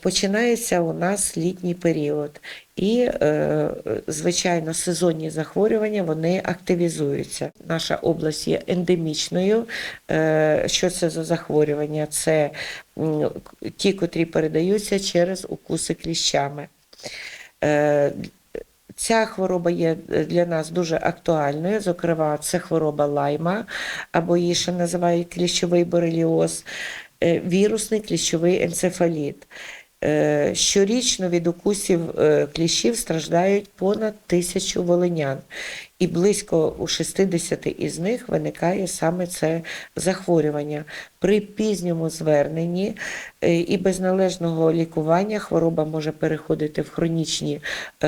Починається у нас літній період, і, е, звичайно, сезонні захворювання вони активізуються. Наша область є ендемічною. Е, Що це за захворювання? Це ті, котрі передаються через укуси кліщами. Е, Ця хвороба є для нас дуже актуальною. Зокрема, це хвороба лайма, або її ще називають кліщовий бореліоз, вірусний кліщовий енцефаліт. Е, Щорічно від укусів е, кліщів страждають понад тисячу волинян, і близько у 60 із них виникає саме це захворювання. При пізньому зверненні е, і без належного лікування хвороба може переходити в хронічні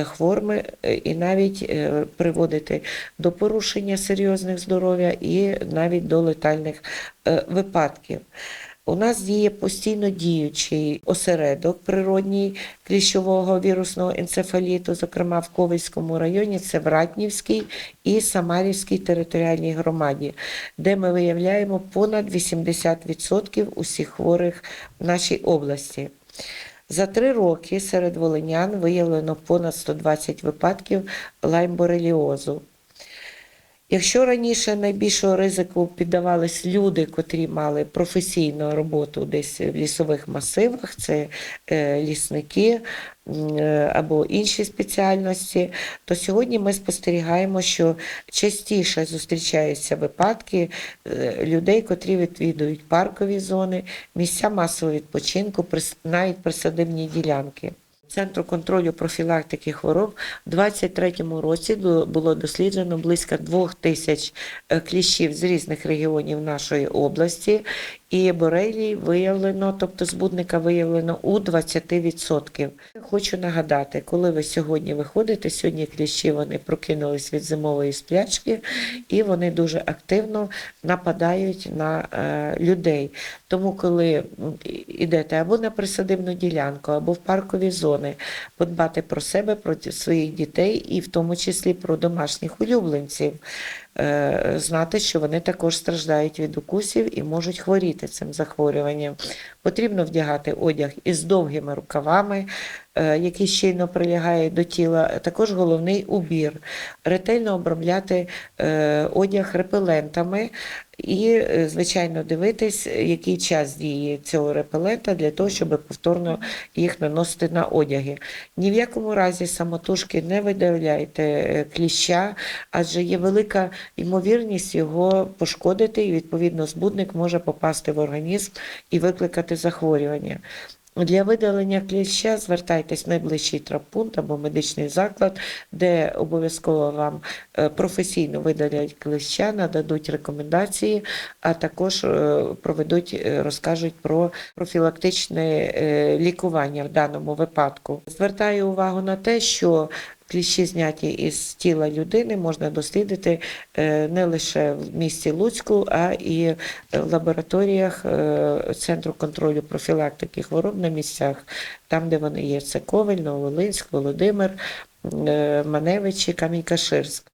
форми е, і навіть приводити до порушення серйозних здоров'я і навіть до летальних випадків. У нас діє постійно діючий осередок природній кліщового вірусного енцефаліту, зокрема в Ковельському районі, це в Ратнівській і Самарівській територіальній громаді, де ми виявляємо понад 80% усіх хворих в нашій області. За три роки серед волинян виявлено понад 120 випадків лаймбореліозу. Якщо раніше найбільшого ризику піддавались люди, котрі мали професійну роботу десь в лісових масивах, це е, лісники е, або інші спеціальності, то сьогодні ми спостерігаємо, що частіше зустрічаються випадки е, людей, котрі відвідують паркові зони, місця масового відпочинку, навіть присадибні ділянки. Центру контролю профілактики хвороб у 2023 році було досліджено близько двох тисяч е, кліщів з різних регіонів нашої області, і борелій виявлено, тобто збудника виявлено у 20%. Хочу нагадати, коли ви сьогодні виходите, сьогодні кліщі вони прокинулись від зимової сплячки, і вони дуже активно нападають на е, людей. Тому, коли йдете або на присадибну ділянку, або в паркові зони, подбати про себе, про своїх дітей, і в тому числі про домашніх улюбленців. Е, Знати, що вони також страждають від укусів і можуть хворіти цим захворюванням. Потрібно вдягати одяг із довгими рукавами, е, які щільно прилягають до тіла. Також головний убір. Ретельно обробляти е, одяг репелентами і, е, звичайно, дивитись, який час дії цього репелента для того, щоб повторно їх наносити на одяги. Ні в якому разі самотужки не видаляйте е, кліща, адже є велика ймовірність його пошкодити, і відповідно збудник може попасти в організм і викликати захворювання. Для видалення кліща звертайтесь в найближчий травмпункт або медичний заклад, де обов'язково вам е, професійно видалять кліща, нададуть рекомендації, а також е, проведуть, е, розкажуть про профілактичне лікування в даному випадку. Звертаю увагу на те, що Кліщі зняті із тіла людини можна дослідити е, не лише в місті Луцьку, а і е, в лабораторіях е, Центру контролю профілактики хвороб на місцях, там, де вони є. Це Ковель, Новолинськ, Володимир, е, Маневичі, Камінь-Каширськ.